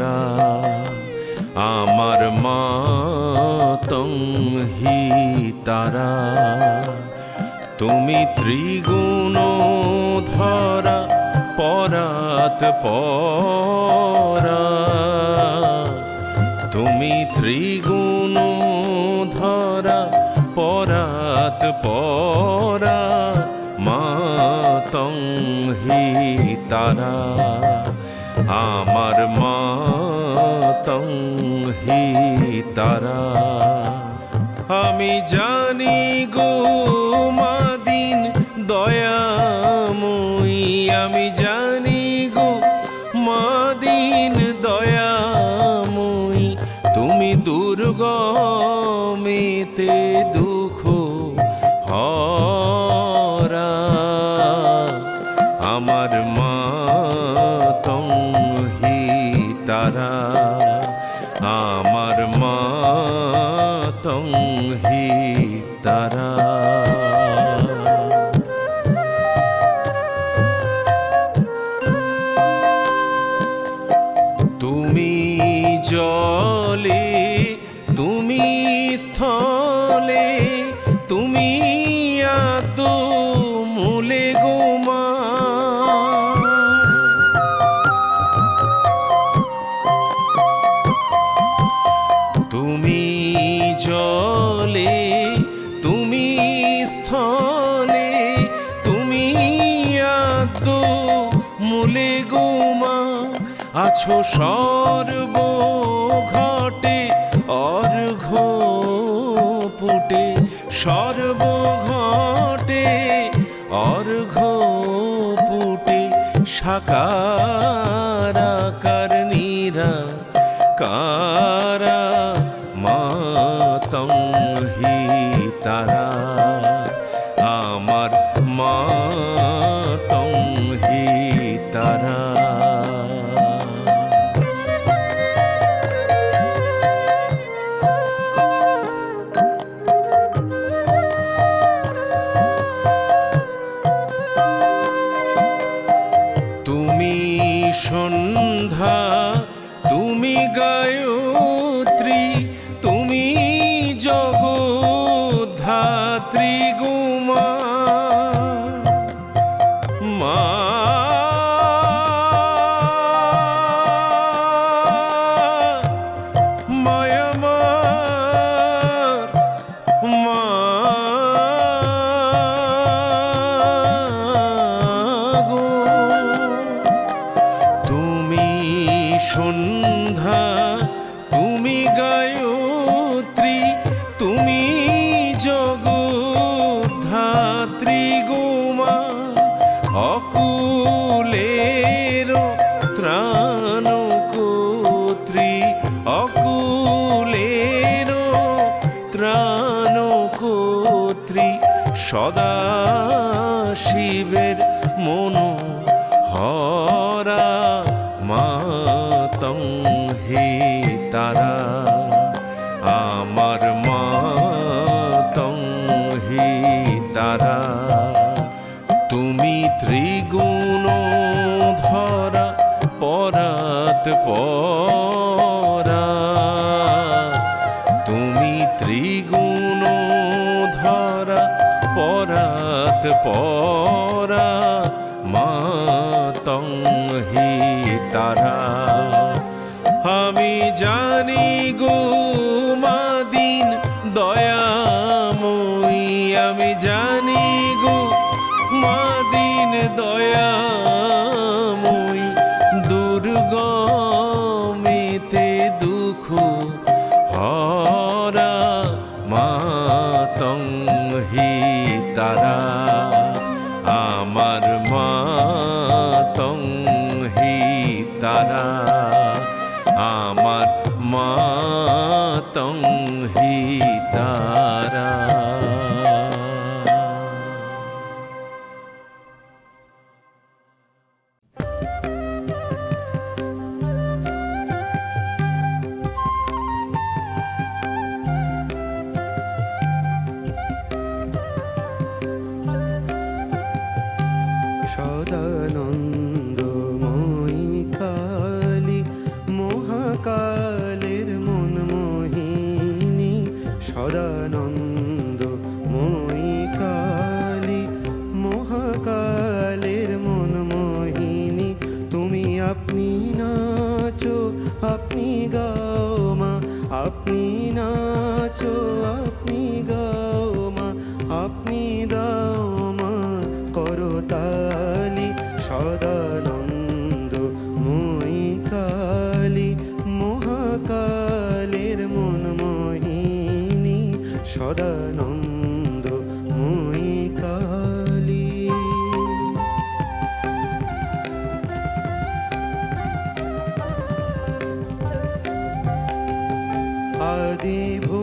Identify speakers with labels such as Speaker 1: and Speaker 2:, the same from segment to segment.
Speaker 1: তারা, আমার মা তংহি তারা। তুমি ত্রিগুণ ধরা পরাত পরা। তুমি ত্রিগুণ ধরা পরাত পরা। মাতং হি তারা, আমার মাতং আমি জানি গো মাদিন দয়াময়ী। আমি জানি গো মাদিন দয়াময়ী। তুমি দুর্গমেতে তুমি জলে, তুমি স্থলে, তুমি আত মূলে গোমা আছো সর্ব ঘটে অর্ঘ পুটে সর্ব ঘটে অর্ঘ পুটে সাকারাকার ত্রিগুণ ধরা, পরাত পরা, মাতং হি তারা। আমি জানি গো মাদিন দয়াময়ী। আমি জানি গো মাদিন দয়াময়ী। দুর্গমেতে आदि भू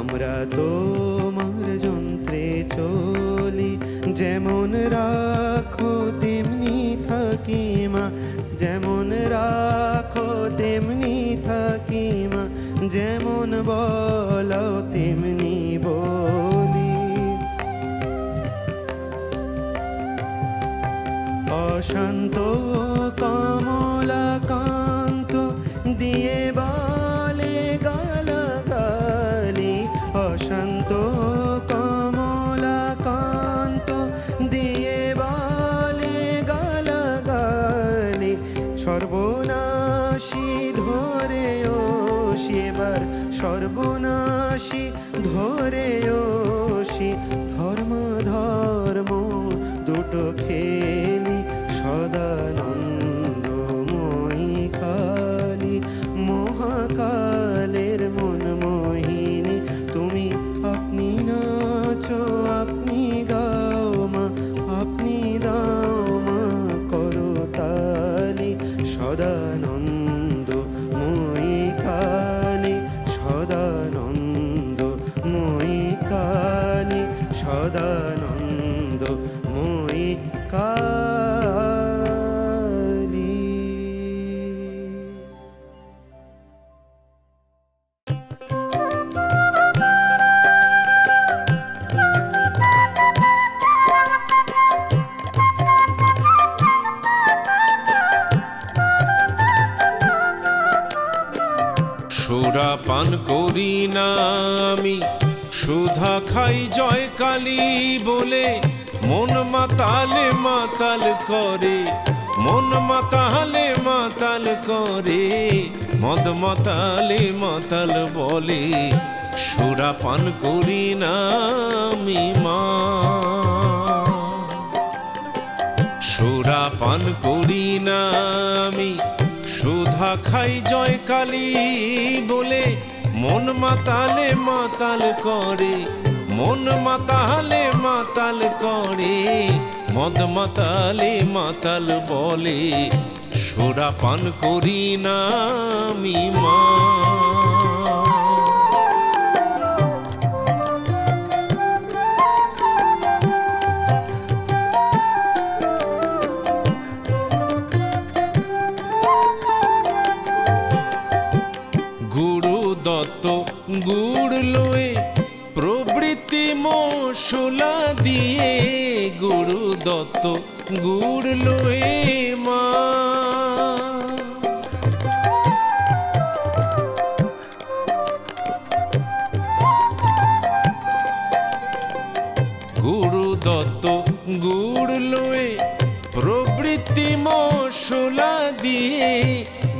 Speaker 1: আমরা
Speaker 2: তোমার যন্ত্রে চলি, যেমন রাখো তেমনি থাকি মা, যেমন রাখো তেমনি থাকি মা, যেমন বলো তেমনি বলি। অশান্ত কমলাকান্ত ধরে ও ধর্ম ধর্ম, দুটো খেলি সদানন্দ মই কালী। মহাকালের মন মোহিনী, তুমি আপনি নাচো, আপনি গাও মা, আপনি দাও মা, করো তালি সদানন্দ
Speaker 1: পান করি না আমি। সুধা খাই জয় কালী বলে, মন মাতালে মাতাল করে, মন মাতালে মাতাল করে, মদ মাতালে মাতাল বলে, সুরা পান করি না আমি মা। সুরা পান করি না আমি, সুধা খাই জয় কালী বলে মন মাতালে মাতাল করে, মন মাতালে মাতাল করে, মদ মাতালে মাতাল বলে, সুরা পান করি না মা। দত্ত গুড় লয়ে প্রবৃত্তি মশলা দিয়ে গুরু দত্ত গুড় লয়ে মা। গুরু দত্ত গুড় লয়ে প্রবৃত্তি মশলা দিয়ে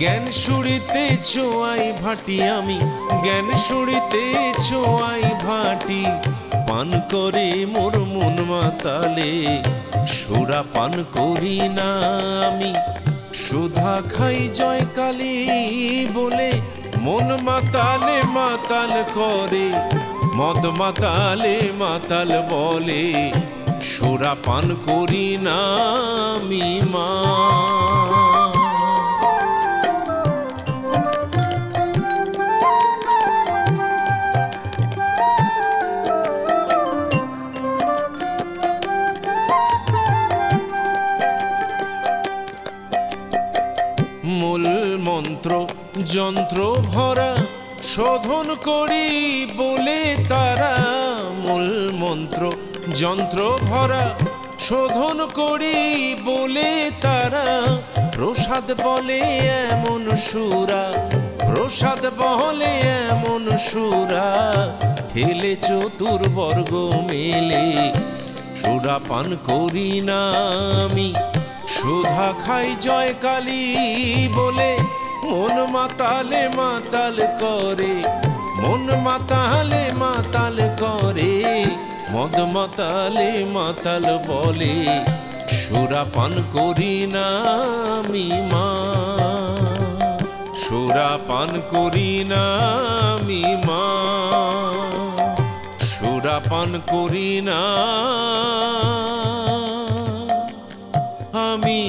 Speaker 1: জ্ঞান সুরিতে ছোঁয়াই ভাটি আমি, জ্ঞান সুরিতে ছোঁয়াই ভাটি। পান করে মোর মন মাতালে, সুরা পান করি না আমি। সুধা খাই জয় কালী বলে, মন মাতালে মাতাল করে। মদ মাতালে মাতাল বলে, সুরা পান করি না আমি মা। যন্ত্র ভরা শোধন করি বলে তারা মূল মন্ত্র। যন্ত্র ভরা শোধন করি বলে তারা প্রসাদ বলে এমন সুরা। প্রসাদ বলে এমন সুরা। ফেলে চতুর্বর্গ মেলে, সুরা পান করি না আমি। সুধা খাই জয় কালী বলে মন মাতালে মাতাল করে, মন মাতালে মাতাল করে, মদ মাতালে মাতাল বলে, সুরা পান করি না আমি মা। সুরা পান করি না আমি মা। সুরা পান করি না আমি